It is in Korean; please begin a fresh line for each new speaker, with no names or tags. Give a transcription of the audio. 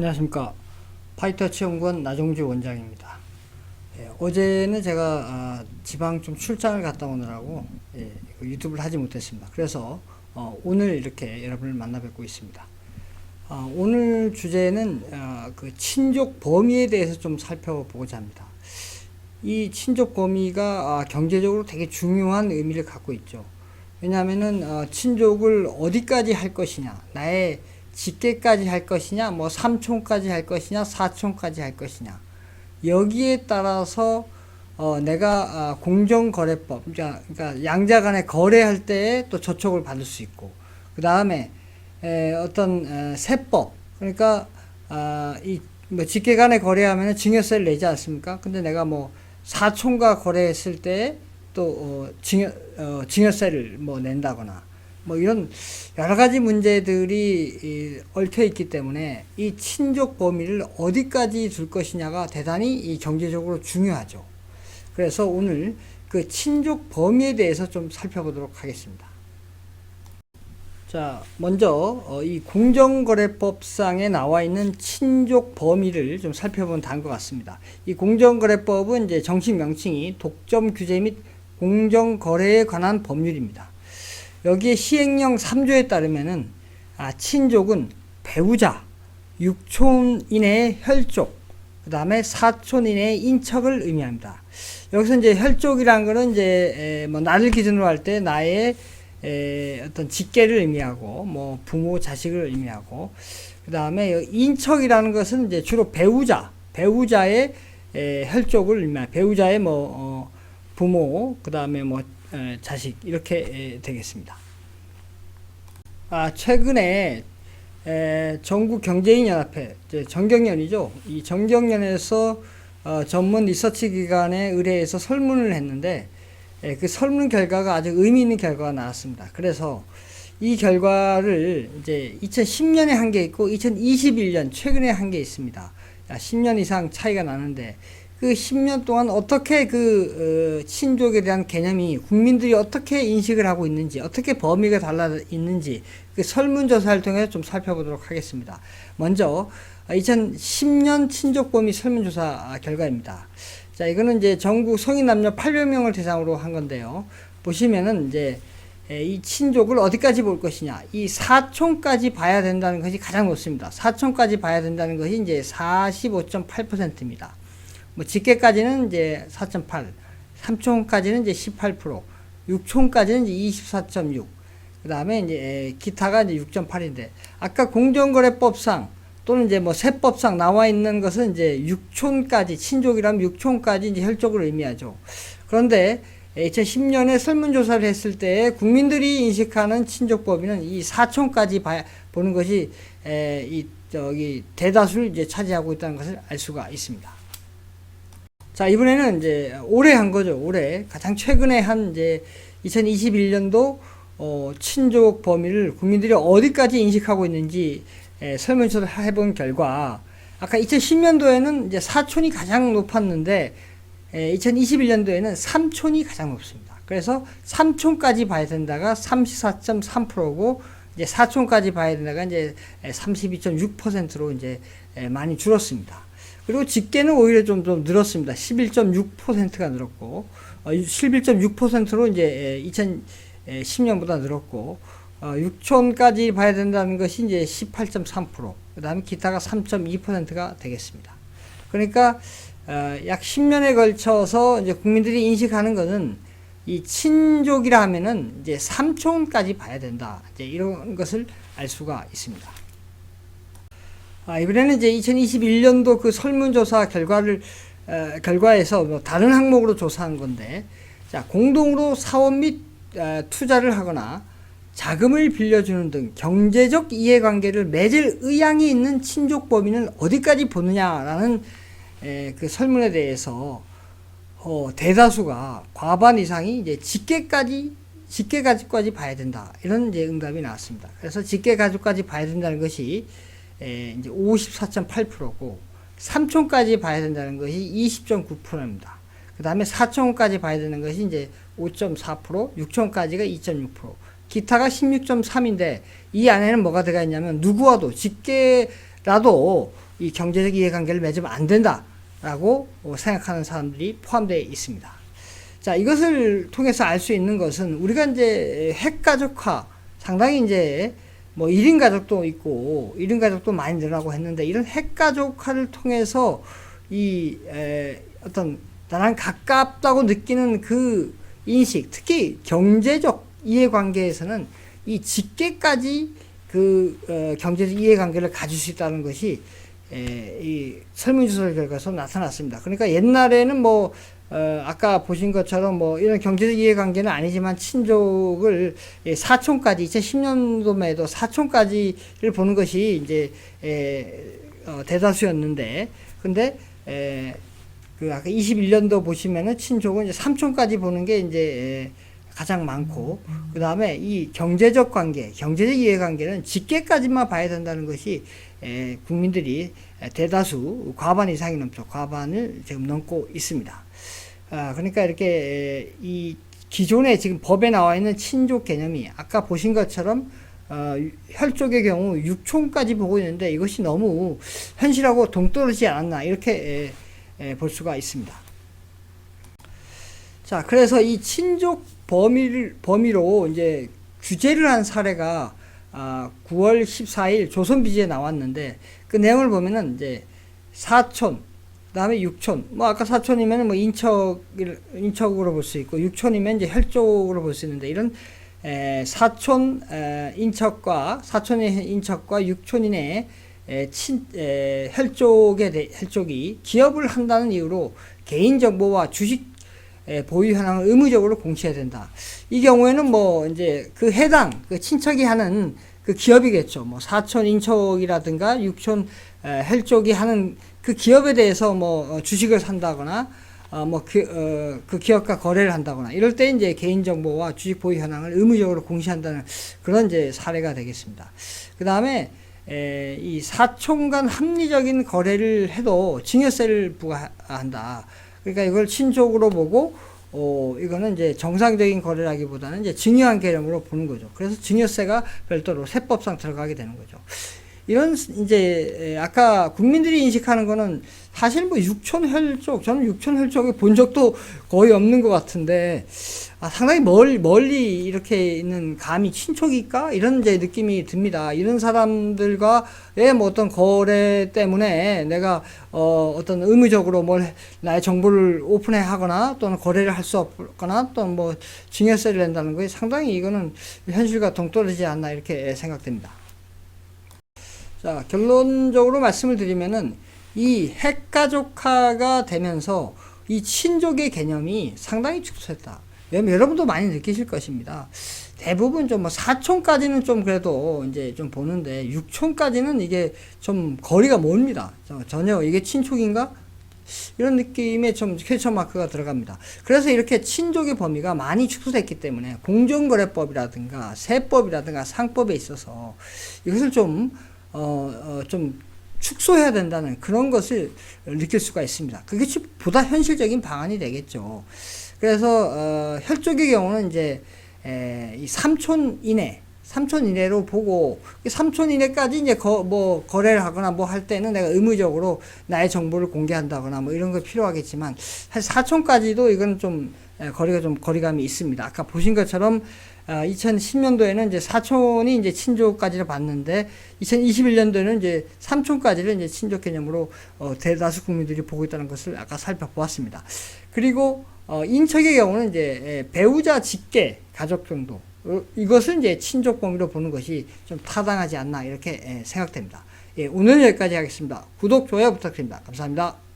안녕하십니까. 파이터치 연구원 나종주 원장입니다. 예, 어제는 제가 아, 지방 좀 출장을 갔다 오느라고 예, 그 유튜브를 하지 못했습니다. 그래서 어, 오늘 이렇게 여러분을 만나 뵙고 있습니다. 아, 오늘 주제는 아, 그 친족 범위에 대해서 좀 살펴보고자 합니다. 이 친족 범위가 아, 경제적으로 되게 중요한 의미를 갖고 있죠. 왜냐하면은 어, 친족을 어디까지 할 것이냐, 나의 직계까지 할 것이냐, 뭐 삼촌까지 할 것이냐, 사촌까지 할 것이냐. 여기에 따라서 어, 내가 아, 공정거래법, 그러니까, 그러니까 양자 간에 거래할 때에 또 저촉을 받을 수 있고, 그 다음에 어떤 에, 세법, 그러니까 아, 이뭐 직계 간에 거래하면 증여세를 내지 않습니까? 근데 내가 뭐 사촌과 거래했을 때 또 어, 증여 어, 증여세를 뭐 낸다거나 뭐 이런 여러 가지 문제들이 이, 얽혀 있기 때문에 이 친족 범위를 어디까지 줄 것이냐가 대단히 이 경제적으로 중요하죠. 그래서 오늘 그 친족 범위에 대해서 좀 살펴보도록 하겠습니다. 자, 먼저 어, 이 공정거래법상에 나와 있는 친족 범위를 좀 살펴보면 다음 것 같습니다. 이 공정거래법은 이제 정식 명칭이 독점 규제 및 공정거래에 관한 법률입니다. 여기에 시행령 3조에 따르면은 아, 친족은 배우자, 육촌 이내의 혈족, 그 다음에 사촌 이내의 인척을 의미합니다. 여기서 이제 혈족이라는 거는 이제 에, 뭐 나를 기준으로 할 때 나의 에, 어떤 직계를 의미하고 뭐 부모 자식을 의미하고 그 다음에 인척이라는 것은 이제 주로 배우자 배우자의 에, 혈족을 의미합니다. 배우자의 뭐 어, 부모 그 다음에 뭐 에, 자식 이렇게 에, 되겠습니다. 아 최근에 에, 전국 경제인 연합회 정경련이죠. 이 정경련에서 어, 전문 리서치 기관에 의뢰해서 설문을 했는데 예, 그 설문 결과가 아주 의미 있는 결과가 나왔습니다. 그래서 이 결과를 이제 2010년에 한 게 있고 2021년 최근에 한 게 있습니다. 10년 이상 차이가 나는데 그 10년 동안 어떻게 그 어, 친족에 대한 개념이 국민들이 어떻게 인식을 하고 있는지 어떻게 범위가 달라 있는지 그 설문조사를 통해서 좀 살펴보도록 하겠습니다. 먼저 2010년 친족 범위 설문조사 결과입니다. 자, 이거는 이제 전국 성인 남녀 800명을 대상으로 한 건데요. 보시면은 이제 이 친족을 어디까지 볼 것이냐. 이 사촌까지 봐야 된다는 것이 가장 높습니다. 사촌까지 봐야 된다는 것이 이제 45.8%입니다. 뭐 직계까지는 이제 4.8, 삼촌까지는 이제 18%, 육촌까지는 이제 24.6. 그다음에 이제 기타가 이제 6.8인데 아까 공정거래법상 또는 이제 뭐 세법상 나와 있는 것은 이제 육촌까지 친족이라면 육촌까지 이제 혈족을 의미하죠. 그런데 2010년에 설문조사를 했을 때 국민들이 인식하는 친족 범위는 이 사촌까지 봐, 보는 것이 에, 이 저기 대다수를 이제 차지하고 있다는 것을 알 수가 있습니다. 자 이번에는 이제 올해 한 거죠. 올해 가장 최근에 한 이제 2021년도 어, 친족 범위를 국민들이 어디까지 인식하고 있는지 에, 설문조사를 해본 결과 아까 2010년도에는 이제 사촌이 가장 높았는데 에, 2021년도에는 삼촌이 가장 높습니다. 그래서 삼촌까지 봐야 된다가 34.3%고 이제 사촌까지 봐야 된다가 이제 32.6%로 이제 에, 많이 줄었습니다. 그리고 직계는 오히려 좀, 좀 늘었습니다. 11.6%가 늘었고 어, 11.6%로 이제 2010년보다 늘었고 어, 6촌까지 봐야 된다는 것이 이제 18.3%, 그 다음에 기타가 3.2%가 되겠습니다. 그러니까, 어, 약 10년에 걸쳐서 이제 국민들이 인식하는 것은 이 친족이라 하면은 이제 3촌까지 봐야 된다. 이제 이런 것을 알 수가 있습니다. 아, 이번에는 이제 2021년도 그 설문조사 결과를, 어, 결과에서 뭐 다른 항목으로 조사한 건데, 자, 공동으로 사원 및 어, 투자를 하거나 자금을 빌려주는 등 경제적 이해관계를 맺을 의향이 있는 친족 범위는 어디까지 보느냐라는 에, 그 설문에 대해서 어, 대다수가 과반 이상이 이제 직계까지 직계 가족까지 봐야 된다 이런 이제 응답이 나왔습니다. 그래서 직계 가족까지 봐야 된다는 것이 에, 이제 54.8%고 삼촌까지 봐야 된다는 것이 20.9%입니다. 그 다음에 사촌까지 봐야 되는 것이 이제 5.4%, 육촌까지가 2.6%. 기타가 16.3인데 이 안에는 뭐가 들어가 있냐면 누구와도 직계 하더라도 이 경제적 이해관계를 맺으면 안 된다라고 어, 생각하는 사람들이 포함되어 있습니다. 자, 이것을 통해서 알 수 있는 것은 우리가 이제 핵가족화 상당히 이제 뭐 1인 가족도 있고 1인 가족도 많이 늘어나고 했는데 이런 핵가족화를 통해서 이 에, 어떤 나랑 가깝다고 느끼는 그 인식, 특히 경제적 이해관계에서는 이 직계까지 그 어, 경제적 이해관계를 가질 수 있다는 것이 에, 이 설문조사 결과에서 나타났습니다. 그러니까 옛날에는 뭐 어, 아까 보신 것처럼 뭐 이런 경제적 이해관계는 아니지만 친족을 예, 사촌까지 2010년도에도 사촌까지를 보는 것이 이제 에, 어, 대다수였는데 근데 에, 그 아까 21년도 보시면은 친족은 이제 삼촌까지 보는 게 이제 에, 가장 많고 그 다음에 이 경제적 관계, 경제적 이해관계는 직계까지만 봐야 된다는 것이 에, 국민들이 대다수 과반 이상이 넘죠. 과반을 지금 넘고 있습니다. 아, 그러니까 이렇게 에, 이 기존에 지금 법에 나와 있는 친족 개념이 아까 보신 것처럼 어, 혈족의 경우 육촌까지 보고 있는데 이것이 너무 현실하고 동떨어지지 않았나 이렇게 에, 에, 볼 수가 있습니다. 자, 그래서 이 친족 범위를 범위로 이제 규제를 한 사례가 아, 9월 14일 조선비지에 나왔는데 그 내용을 보면은 이제 사촌, 그 다음에 육촌, 뭐 아까 사촌이면 뭐 인척 인척으로 볼 수 있고 육촌이면 이제 혈족으로 볼 수 있는데 이런 에, 사촌 에, 인척과 사촌의 인척과 육촌인의 에, 친 에, 혈족에 대, 혈족이 기업을 한다는 이유로 개인 정보와 주식 에, 보유 현황을 의무적으로 공시해야 된다. 이 경우에는 뭐 이제 그 해당 그 친척이 하는 그 기업이겠죠. 뭐 사촌 인척이라든가 육촌 에, 혈족이 하는 그 기업에 대해서 뭐 어, 주식을 산다거나 어, 뭐, 그, 어, 그 기업과 거래를 한다거나 이럴 때 이제 개인 정보와 주식 보유 현황을 의무적으로 공시한다는 그런 이제 사례가 되겠습니다. 그 다음에 에, 이 사촌 간 합리적인 거래를 해도 증여세를 부과한다. 그러니까 이걸 친족으로 보고 어, 이거는 이제 정상적인 거래라기보다는 이제 증여한 개념으로 보는 거죠. 그래서 증여세가 별도로 세법상 들어가게 되는 거죠. 이런 이제 아까 국민들이 인식하는 거는 사실 뭐 육촌 혈족 저는 육촌 혈족을 본 적도 거의 없는 것 같은데 아, 상당히 멀, 멀리 이렇게 있는 감이 친척일까 이런 이제 느낌이 듭니다. 이런 사람들과의 뭐 어떤 거래 때문에 내가 어, 어떤 의무적으로 뭘 나의 정보를 오픈해 하거나 또는 거래를 할 수 없거나 또는 뭐 증여세를 낸다는 것이 상당히 이거는 현실과 동떨어지지 않나 이렇게 생각됩니다. 자, 결론적으로 말씀을 드리면은 이 핵가족화가 되면서 이 친족의 개념이 상당히 축소했다. 왜냐면 여러분도 많이 느끼실 것입니다. 대부분 좀뭐 사촌까지는 좀 그래도 이제 좀 보는데 육촌까지는 이게 좀 거리가 멉니다. 전혀 이게 친족인가? 이런 느낌의 좀 퀘스천 마크가 들어갑니다. 그래서 이렇게 친족의 범위가 많이 축소됐기 때문에 공정거래법이라든가 세법이라든가 상법에 있어서 이것을 좀 어, 어, 좀 축소해야 된다는 그런 것을 느낄 수가 있습니다. 그게 보다 현실적인 방안이 되겠죠. 그래서 어, 혈족의 경우는 이제 에, 이 3촌 이내, 3촌 이내로 보고 3촌 이내까지 이제 거, 뭐 거래를 하거나 뭐 할 때는 내가 의무적으로 나의 정보를 공개한다거나 뭐 이런 거 필요하겠지만 사실 4촌까지도 이건 좀 에, 거리가 좀 거리감이 있습니다. 아까 보신 것처럼 아, 2010년도에는 이제 사촌이 이제 친족까지를 봤는데 2021년도에는 이제 삼촌까지를 이제 친족 개념으로 어, 대다수 국민들이 보고 있다는 것을 아까 살펴보았습니다. 그리고 어, 인척의 경우는 이제 에, 배우자 직계 가족 정도 어, 이것을 이제 친족 범위로 보는 것이 좀 타당하지 않나 이렇게 에, 생각됩니다. 예, 오늘 여기까지 하겠습니다. 구독, 좋아요 부탁드립니다. 감사합니다.